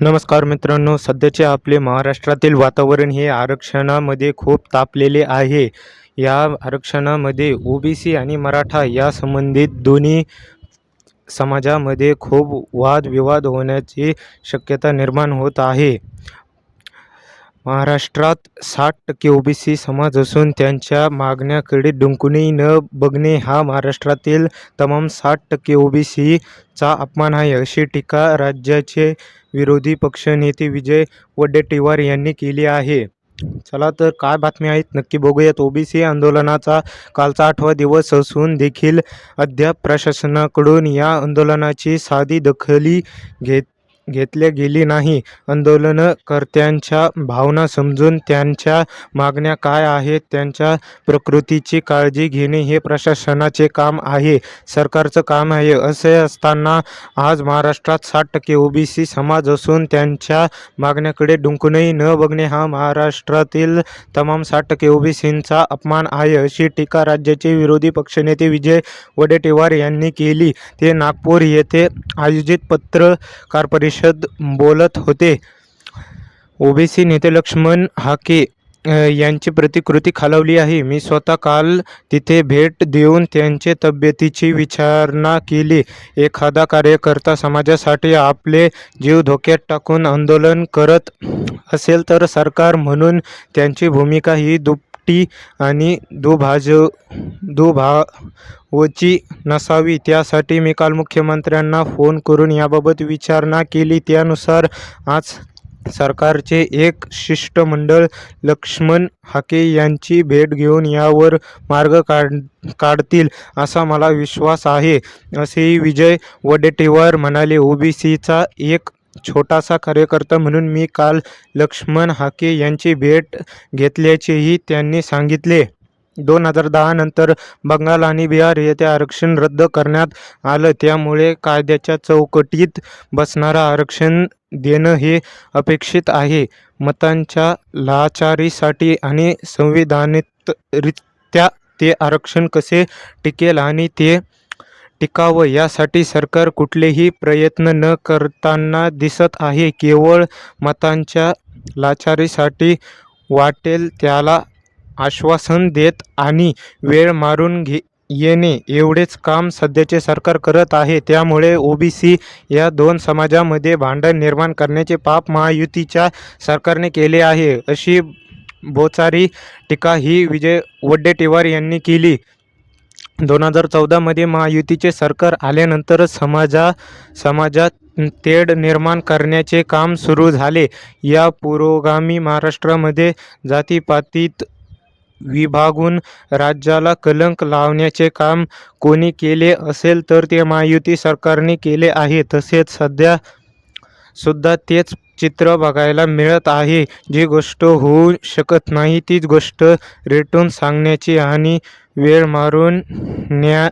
नमस्कार मित्रांनो सध्याचे आपले महाराष्ट्रातील वातावरण हे आरक्षणामध्ये खूप तापलेले आहे. या आरक्षणामध्ये ओबीसी आणि मराठा या संबंधित दोन्ही समाजामध्ये खूप वादविवाद होण्याची शक्यता निर्माण होत आहे. महाराष्ट्रात साठ टक्के ओबीसी समाज असून त्यांच्या मागण्याकडे डुंकूनही न बघणे हा महाराष्ट्रातील तमाम साठ टक्के ओबीसीचा अपमान आहे. अशी टीका राज्याचे विरोधी पक्षनेते विजय वडेट्टीवार यांनी केली आहे. चला तर काय बातम्या आहेत नक्की बघूयात. ओबीसी आंदोलनाचा कालचा आठवा दिवस असून देखील अद्याप प्रशासनाकडून या आंदोलनाची साधी दखली घेत घेतल्या गेली नाही. आंदोलनकर्त्यांच्या भावना समजून त्यांच्या मागण्या काय आहेत त्यांच्या प्रकृतीची काळजी घेणे हे प्रशासनाचे काम आहे सरकारचं काम आहे. असे असताना आज महाराष्ट्रात साठ टक्के ओबीसी समाज असून त्यांच्या मागण्याकडे डुंकूनही न बघणे हा महाराष्ट्रातील तमाम साठ टक्के ओबीसींचा अपमान आहे अशी टीका राज्याचे विरोधी पक्षनेते विजय वडेट्टीवार यांनी केली. ते नागपूर येथे आयोजित पत्रकार परिषद बोलत होते. ओबीसी नेते लक्ष्मण हाके यांची प्रतिकृती खालवली आहे. मी स्वतः काल तिथे भेट देऊन त्यांचे तब्येतीची विचारणा केली. एखादा कार्यकर्ता समाजासाठी आपले जीव धोक्यात टाकून आंदोलन करत असेल तर सरकार म्हणून त्यांची भूमिका ही टी आणि दुभाज दुभावची नसावी. त्यासाठी मी काल मुख्यमंत्र्यांना फोन करून याबाबत विचारणा केली. त्यानुसार आज सरकारचे एक शिष्टमंडळ लक्ष्मण हाके यांची भेट घेऊन यावर मार्ग काढ काढतील असा मला विश्वास आहे. असेही विजय वडेट्टीवार म्हणाले. ओबीसीचा एक छोटासा कार्यकर्ता म्हणून मी काल लक्ष्मण हाके यांची भेट घेतल्याचेही त्यांनी सांगितले. दोन हजार दहा नंतर बंगाल आणि बिहार येथे आरक्षण रद्द करण्यात आलं. त्यामुळे कायद्याच्या चौकटीत बसणारं आरक्षण देणं हे अपेक्षित आहे. मतांच्या लाचारीसाठी आणि संविधानितरित्या ते आरक्षण कसे टिकेल आणि ते टिकावं यासाठी सरकार कुठलेही प्रयत्न न करताना दिसत आहे. केवळ मतांच्या लाचारीसाठी वाटेल त्याला आश्वासन देत आणि वेळ मारून घे येणे एवढेच काम सध्याचे सरकार करत आहे. त्यामुळे ओबीसी या दोन समाजामध्ये भांडण निर्माण करण्याचे पाप महायुतीच्या सरकारने केले आहे. अशी बोचारी टीका ही विजय वड्डेटीवार यांनी केली. दोन हजार चौदामध्ये महायुतीचे सरकार आल्यानंतर समाजा समाजात तेढ निर्माण करण्याचे काम सुरू झाले. या पुरोगामी महाराष्ट्रामध्ये जातीपातीत विभागून राज्याला कलंक लावण्याचे काम कोणी केले असेल तर ते महायुती सरकारने केले आहे. तसेच सध्या सुद्धा तेच चित्र बघायला मिळत आहे. जी गोष्ट होऊ शकत नाही तीच गोष्ट रेटून सांगण्याची आणि वेळ मारून न्या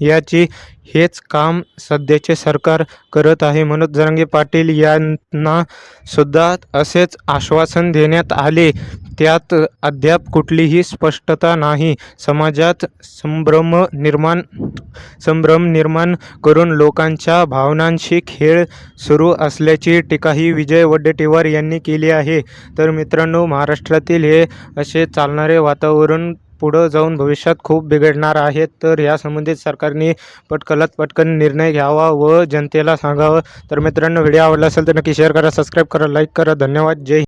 याची हेच काम सध्याचे सरकार करत आहे. मनोज जरांगे पाटील यांना सुद्धा असेच आश्वासन देण्यात आले. त्यात अद्याप कुठलीही स्पष्टता नाही. समाजात संभ्रम निर्माण संभ्रम निर्माण करून लोकांच्या भावनांशी खेळ सुरू असल्याची टीकाही विजय वडेट्टीवार यांनी केली आहे. तर मित्रांनो महाराष्ट्रातील हे असे चालणारे वातावरण पुढं जाऊन भविष्यात खूप बिघडणार आहे. तर या संबंधित सरकारने पटकलात पटकन निर्णय घ्यावा व जनतेला सांगावं. तर मित्रांनो व्हिडिओ आवडला असेल तर नक्की शेअर करा सबस्क्राईब करा लाईक करा. धन्यवाद. जय